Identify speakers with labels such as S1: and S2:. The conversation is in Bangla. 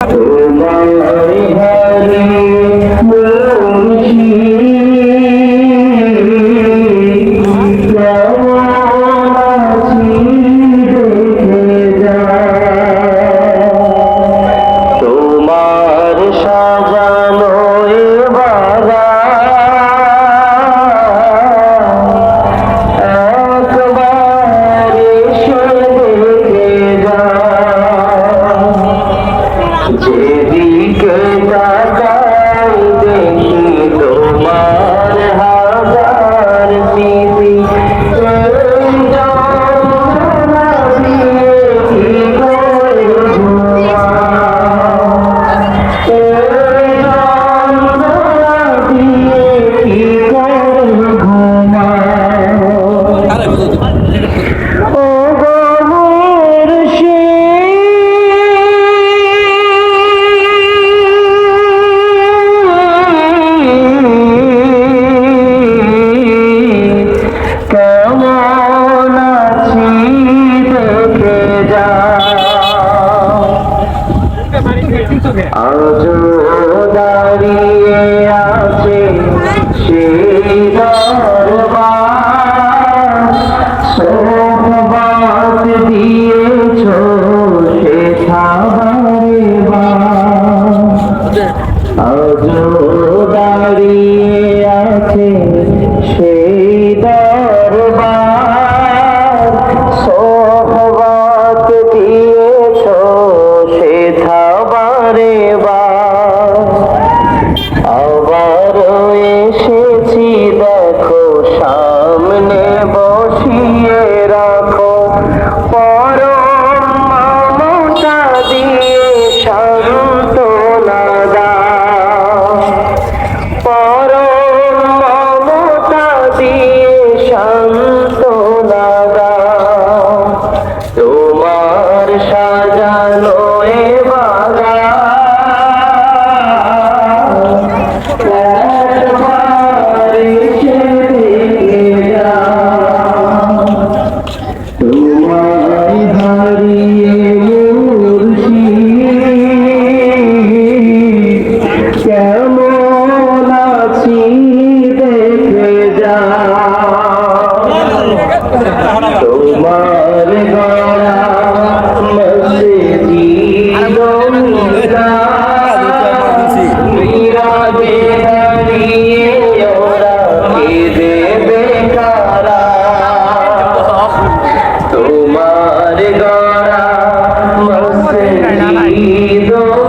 S1: তোমার যেদিকে তাকাই আজও দাঁড়িয়ে আছে সেই সোহবাত দিয়েছ সে খাবারে আজও দাঁড়িয়ে আছে সেই দরবার। পরম মমতা দিয়ে সান্ত্বনা দাও পরম তোমার সাজানো এ Carnaval.